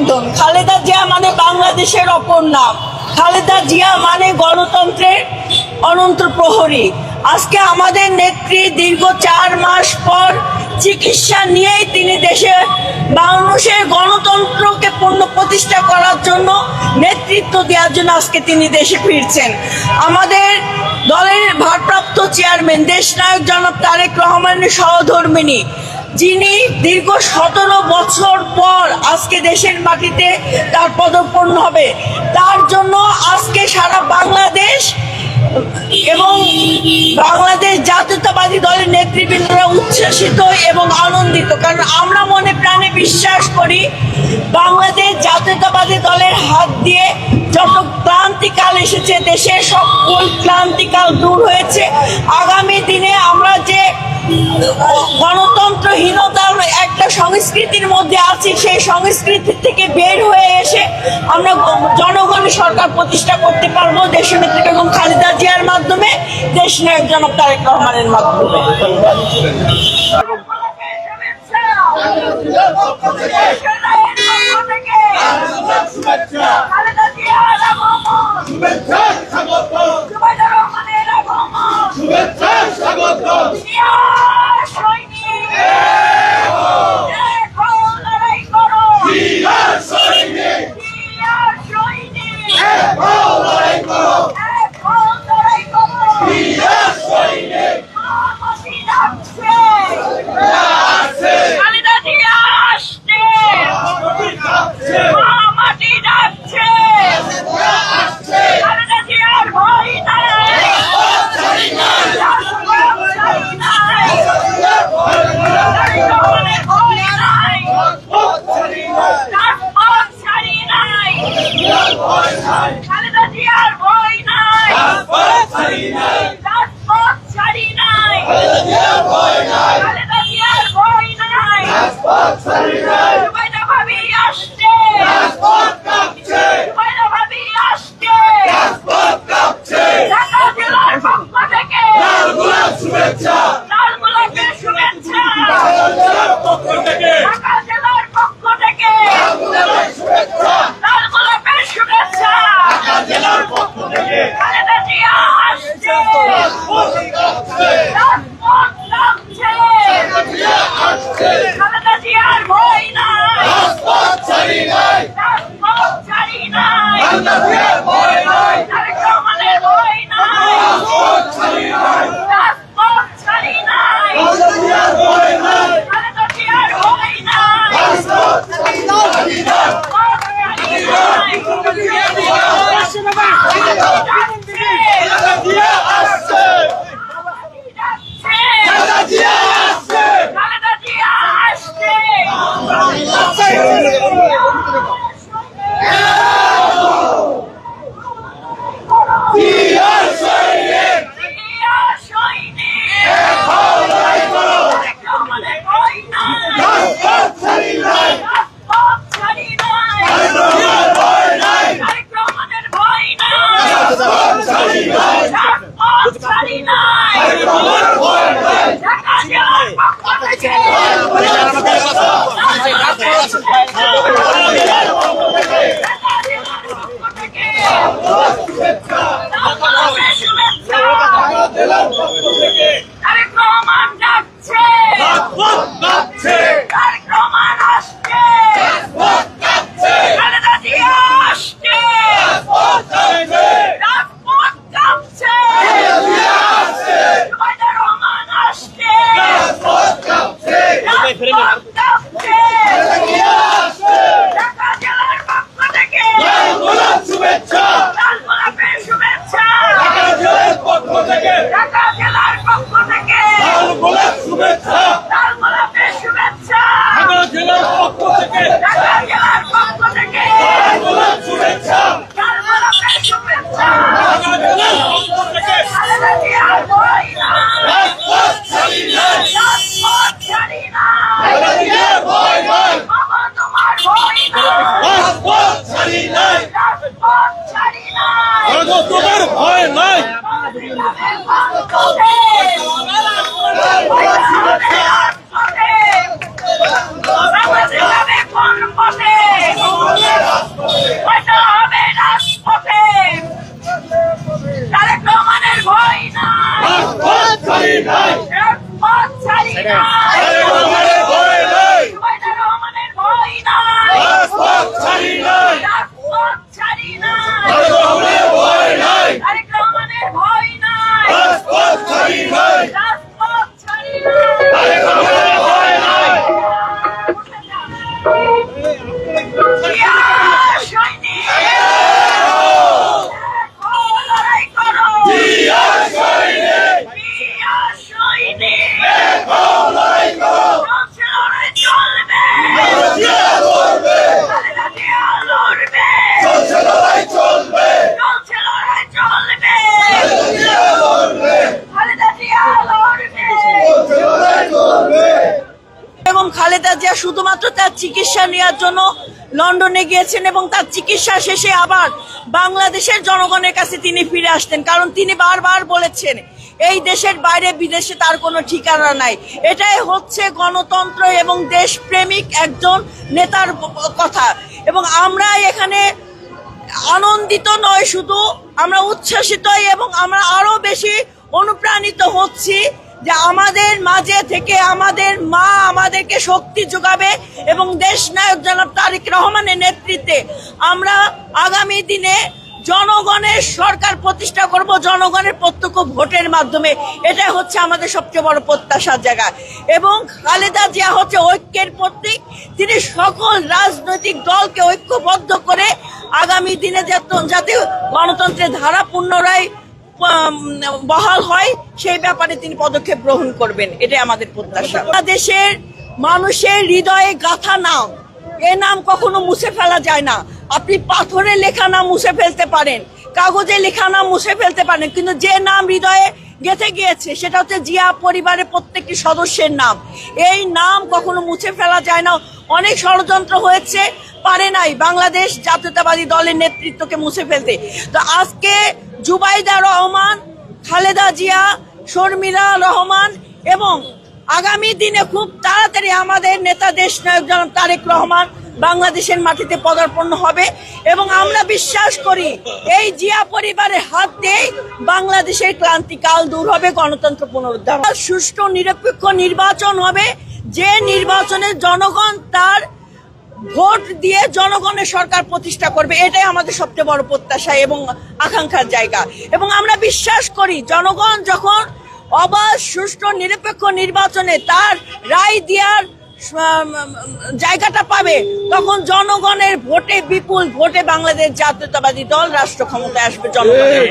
অভিনন্দন খালেদা জিয়া মানে বাংলাদেশের অপর নাম। খালেদা জিয়া মানে গণতন্ত্রের অনন্ত প্রহরী। আজকে আমাদের নেত্রী দীর্ঘ চার মাস পর চিকিৎসা নিয়েই তিনি দেশে মানুষের গণতন্ত্রকে পূর্ণ প্রতিষ্ঠা করার জন্য নেতৃত্ব দেওয়ার জন্য আজকে তিনি দেশে ফিরছেন। আমাদের দলের ভারপ্রাপ্ত চেয়ারম্যান, দেশনায়ক জনাব তারেক রহমানের সহধর্মিনী। যিনি দীর্ঘ সতেরো বছর পর আজকে দেশের মাটিতে তার পদর্পণ হবে, তার জন্য আজকে সারা বাংলাদেশ এবং বাংলাদেশ জাতীয়তাবাদী দলের নেতৃবৃন্দরা উচ্ছ্বাসিত এবং আনন্দিত। কারণ আমরা মনে প্রাণে বিশ্বাস করি, বাংলাদেশ জাতীয়তাবাদী দলের হাত দিয়ে যত ক্লান্তিকাল এসেছে দেশের সকল ক্লান্তিকাল দূর হয়েছে। আগামী দিনে আমরা যে গণতন্ত্রহীনতার একটা সংস্কৃতির মধ্যে আছি সেই সংস্কৃতি থেকে বের হয়ে এসে আমরা জনগণ সরকার প্রতিষ্ঠা করতে পারব দেশনেত্রী বেগম খালেদা জিয়ার মাধ্যমে দেশ নায়ক জনাব তারেক রহমানের মাধ্যমে। খালেদা জিয়া আগমন জুবাইদুর রহমানের আগমন জিয়া সৈনিক দেখো লড়াই করো জিয়া সৈনিক দেখো লড়াই করো মামাটি ডাকছে খালেদা জিয়া আসছে মামাটি ডাকছে খালেদা জিয়ার ভয় নাই রাজপথ ছাড়ি নাই খালেদা জিয়ার ভয় নাই। রাজপথ ছাড়ি নাই। খালেদা জিয়ার ভয় নাই। জুবাইদা গোলাপের শুভেচ্ছা। ঢাকা জেলার পক্ষ থেকে। লাল শুভেচ্ছা ঢাকা জেলার পক্ষ থেকে লাল গোলাপের শুভেচ্ছা খালেদা জিয়ার ভয় নাই রাজপথ ছাড়ি নাই বাবা তোমার ভয় নাই রাজপথ ছাড়ি নাই তোমার ভয় নাই বাংলাদেশ শুধুমাত্র তার চিকিৎসা নেওয়ার জন্য লন্ডনে গিয়েছেন এবং তার চিকিৎসা শেষে আবার বাংলাদেশের জনগণের কাছে তিনি ফিরে আসতেন। কারণ তিনি বারবার বলেছেন, এই দেশের বাইরে বিদেশে তার কোনো ঠিকানা নাই। এটাই হচ্ছে গণতন্ত্র এবং দেশপ্রেমিক একজন নেতার কথা। এবং আমরা এখানে আনন্দিত নয় শুধু, আমরা উচ্ছ্বাসিত এবং আমরা আরও বেশি অনুপ্রাণিত হচ্ছি যে আমাদের মাঝে থেকে আমাদের মা আমাদেরকে শক্তি যোগাবে এবং দেশ নায়ক জনাব তারিক রহমানের নেতৃত্বে আমরা আগামী দিনে জনগণের সরকার প্রতিষ্ঠা করব, জনগণের প্রত্যক্ষ ভোটের মাধ্যমে। এটাই হচ্ছে আমাদের সবচেয়ে বড় প্রত্যাশার জায়গা। এবং খালেদা জিয়া হচ্ছে ঐক্যের প্রতীক। তিনি সকল রাজনৈতিক দলকে ঐক্যবদ্ধ করে আগামী দিনে যাতে- গণতন্ত্রের ধারা পুনরায় বহাল হয়, সেই ব্যাপারে তিনি পদক্ষেপ গ্রহণ করবেন। এটাই আমাদের প্রত্যাশা। বাংলাদেশের মানুষের হৃদয়ে গাথা নাম, এ নাম কখনো মুছে ফেলা যায় না। আপনি পাথরে লেখা নাম মুছে ফেলতে পারেন, কাগজে লেখা নাম মুছে ফেলতে পারেন, কিন্তু যে নাম হৃদয়ে গেঁথে গিয়েছে, সেটা হচ্ছে জিয়া পরিবারের প্রত্যেকটি সদস্যের নাম। এই নাম কখনো মুছে ফেলা যায় না। অনেক ষড়যন্ত্র হয়েছে, পারে নাই বাংলাদেশ জাতীয়তাবাদী দলের নেতৃত্বকে মুছে ফেলতে। তো আজকে জুবাইদা রহমান, খালেদা জিয়া, শর্মিলা রহমান এবং আগামী দিনে খুব তাড়াতাড়ি আমাদের নেতা দেশ নায়ক তারেক রহমান বাংলাদেশের মাটিতে পদার্পণ হবে এবং আমরা বিশ্বাস করি এই জিয়া পরিবারের হাত দিয়েই বাংলাদেশের ক্লান্তিকাল দূর হবে, গণতন্ত্র পুনরুদ্ধার সুষ্ঠু, নিরপেক্ষ নির্বাচন হবে যে নির্বাচনে জনগণ তার ভোট দিয়ে জনগণের সরকার প্রতিষ্ঠা করবে, এটাই আমাদের সবচেয়ে বড় প্রত্যাশা এবং আকাঙ্ক্ষার জায়গা। এবং আমরা বিশ্বাস করি, জনগণ যখন অবাধ, সুষ্ঠু, নিরপেক্ষ নির্বাচনে তার রায় দেওয়ার জায়গাটা পাবে, তখন জনগণের ভোটে বিপুল ভোটে বাংলাদেশ জাতীয়তাবাদী দল রাষ্ট্র ক্ষমতায় আসবে জনগণের।